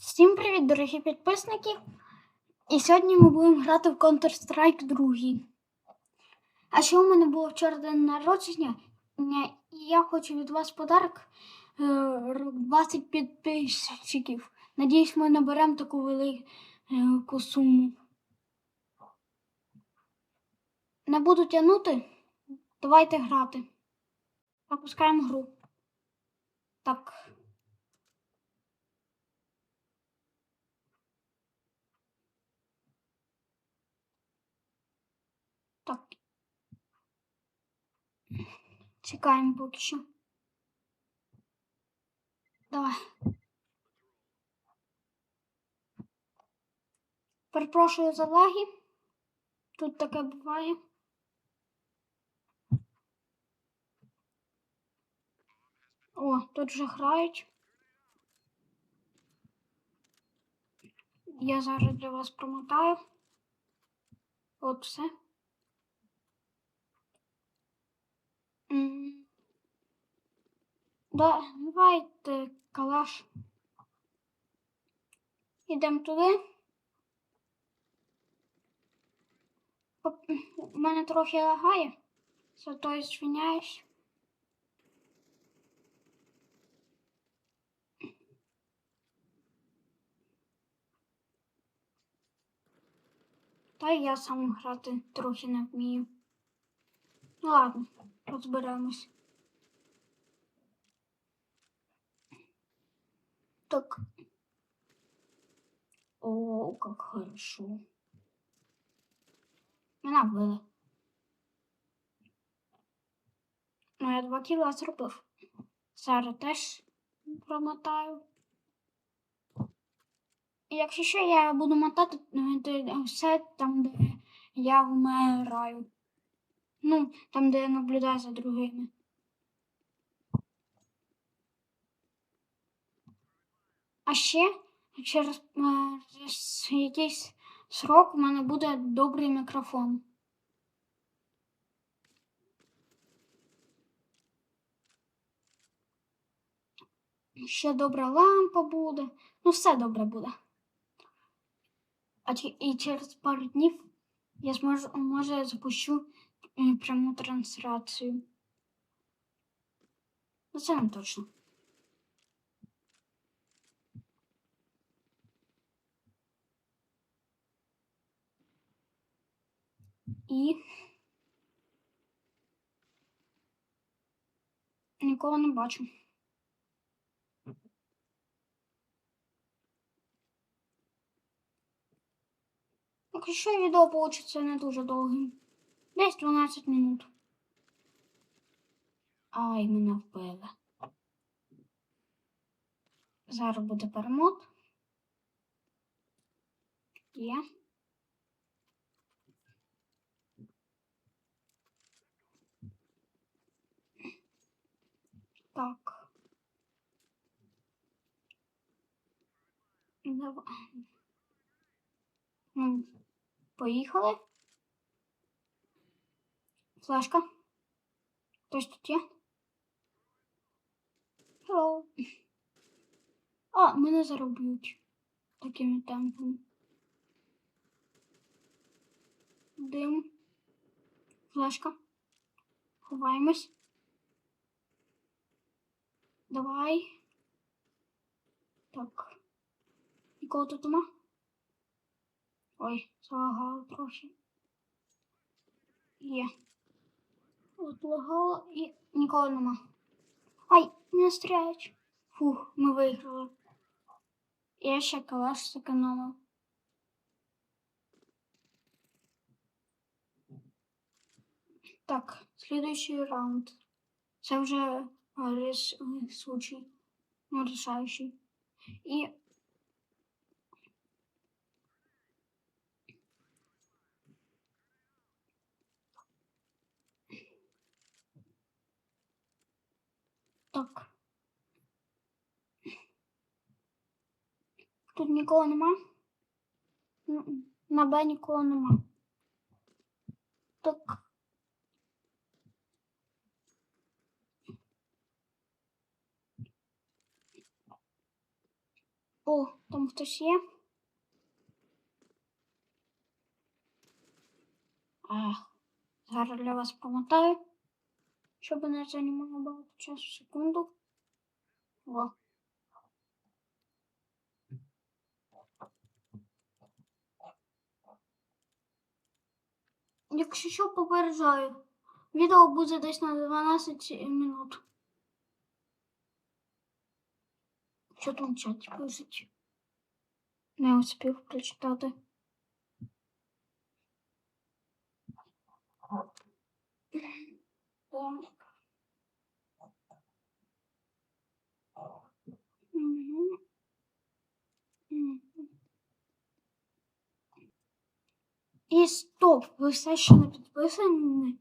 Всім привіт, дорогі підписники! І сьогодні ми будемо грати в Counter-Strike 2. А ще у мене було вчора день народження, і я хочу від вас подарок е, р- 20 підписчиків. Надіюсь, ми наберемо таку велику суму. Не буду тягнути. Давайте грати. Запускаємо гру. Так. Чекаємо поки що. Давай. Перепрошую за лаги. Тут таке буває. О, тут вже грають. Я зараз для вас промотаю. От все. Да, давайте калаш. Ідемо туди. У мене трохи лагає, зато я звиняюсь. Та я сам грати трохи не вмію. Ну ладно, розберемось. Так. О, как хорошо. Мене вбили. Ну, я два кіла зробив. Зараз теж промотаю. Якщо що, я буду мотати е, все там, де я вмираю. Ну, там, де я наблюдаю за другими. А ще через, е, через якийсь срок у мене буде добрий мікрофон. Ще добра лампа буде. Ну, все добре буде. А і через пару днів я зможу, може, запущу пряму трансляцію. Ну, це не точно. І нікого не бачу. Якщо відео вийде не дуже довгим. Десь 12 минут. Ай, мене вбили. Зараз буде перемот. Є. Так. Давай. Поїхали. Флешка. Хтось тут є? Hello. А, мене зароблють такими темпами. Дим. Флешка. Ховаємось. Давай. Так. Нікого тут нема? Ой, залагало трохи. Є. От лагало і нікого нема. Ай, не стріляють. Фух, ми виграли. Я ще калаш зекономив. Так, следующий раунд. Це вже а, случай. Ну, решаючий. І Тут нікого нема. М, На Б нікого нема. Так. О, Там хтось є? Ех, зараз для вас промотаю, щоб не займало багато часу секунду. О. Якщо що, попереджаю, відео буде десь на 12 минут. Що там в чаті пишуть? Не успів прочитати. Так. І стоп, ви все ще не підписані?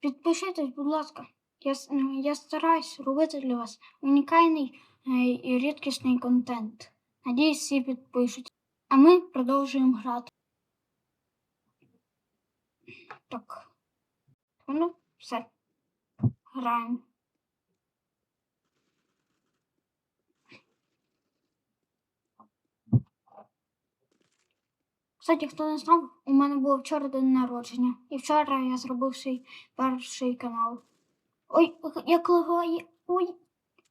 Підпишитесь, будь ласка. Я, я стараюсь робити для вас унікальний е, і рідкісний контент. Надіюсь, всі підпишуть. А ми продовжуємо грати. Так. Ну, все. Граємо. Кстати, хто не знав, у мене було вчора день народження. І вчора я зробив свій перший канал. Ой, як лагає. Ой.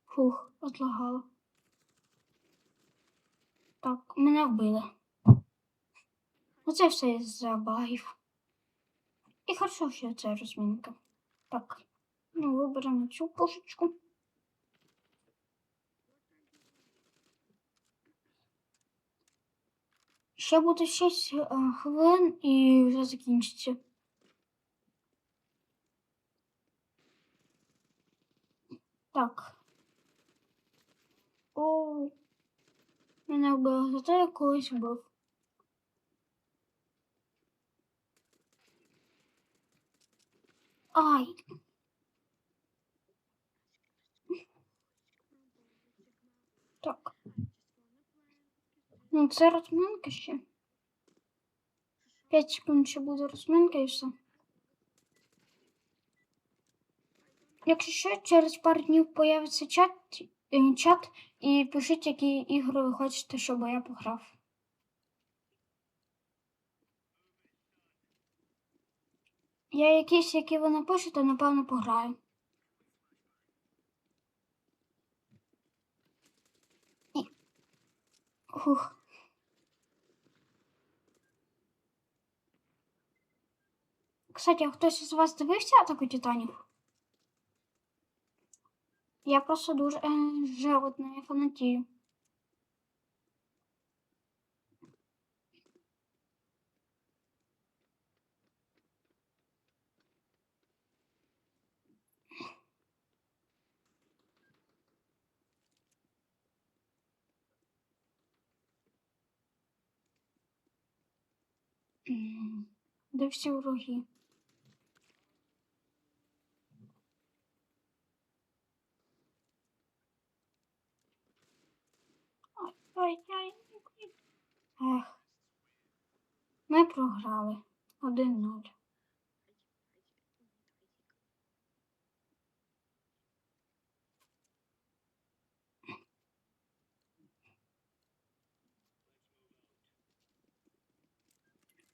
Фух, отлагало. Так, мене вбили. Оце все із-за багів. І хорошо, що це розмінка. Так, ну виберемо цю пушечку. Ще буде 6 е, хвилин і вже закінчиться. Так. О, мене вбили, зато я когось вбив. Ай. Так. Ну, це розминка ще. 5 секунд ще буде розминка і все. Якщо що, через пару днів появиться чат, е, чат і пишіть, які ігри ви хочете, щоб я пограв. Я якісь, які ви напишете, напевно, пограю. І... Кстати, а хтось із вас дивився атаку титанів? Я просто дуже е, животна, я фанатію. Де всі вороги? Ай, ай, ай. Ех. Ми програли. 1-0.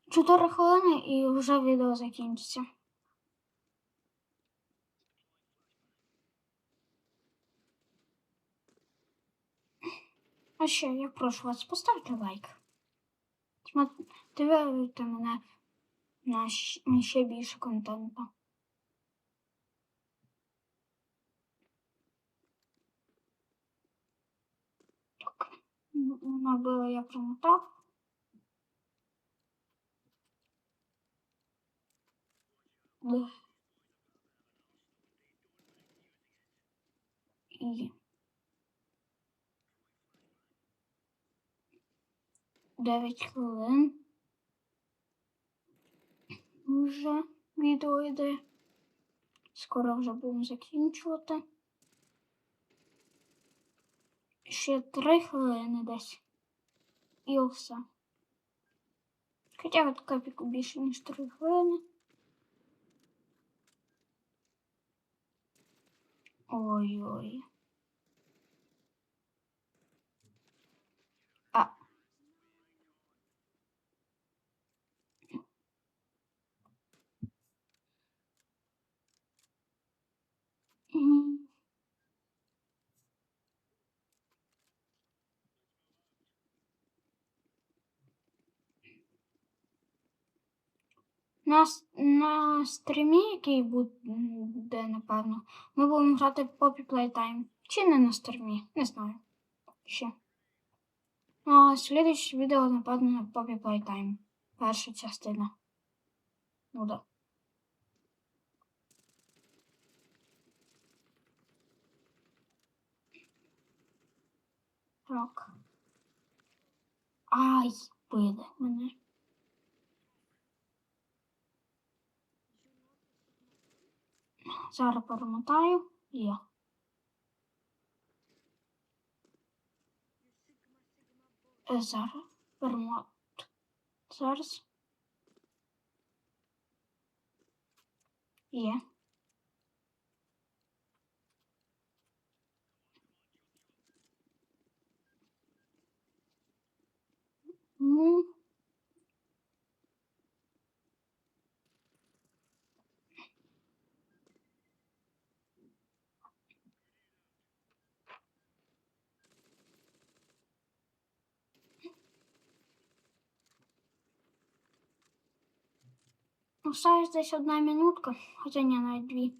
Чотири хвилини і вже відео закінчиться. А ще я прошу вас, поставте лайк. Мотивуйте мене на ще більше контенту. Так, м, набила я промотав. І дев'ять хвилин. Вже відео йде. Скоро вже будемо закінчувати. Ще три хвилини десь. І все. Хоча от капіку більше, ніж три хвилини. Ой-ой. А. На, на стрімі, який буде, напевно, ми будемо грати в Poppy Playtime. Чи не на стрімі, не знаю. Ще. А слідуюче відео, напевно, на Poppy Playtime. Перша частина. Ну да. Так. Ай, били мене. Зараз перемотаю. Є. Е, Зараз перемот. Зараз. Є. Ну. Осталось здесь одна минутка, хотя не, навіть дві.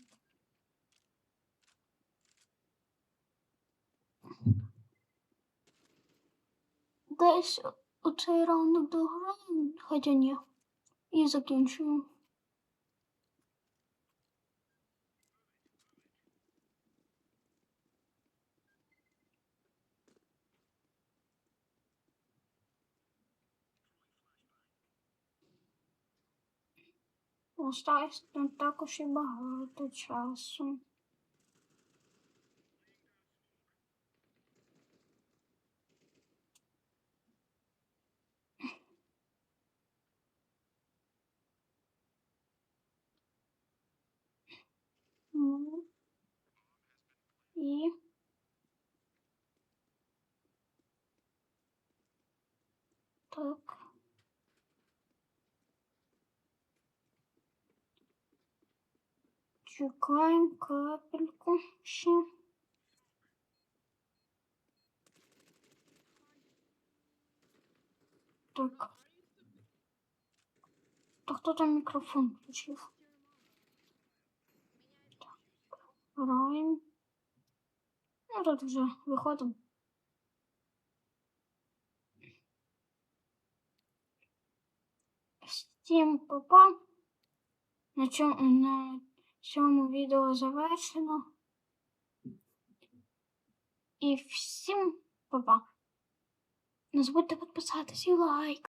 Десь оцей раунд дограємо, хоча ні. І закінчуємо. Осталось не також і багато часу. Ну, І. Чекаємо капельку ще. Так. Та хто там мікрофон включив? Так. Граємо. Ну, тут вже виходимо. Всім попа. На цьому, на цьому відео завершено. І всім па-па. Не забудьте підписатись і лайк.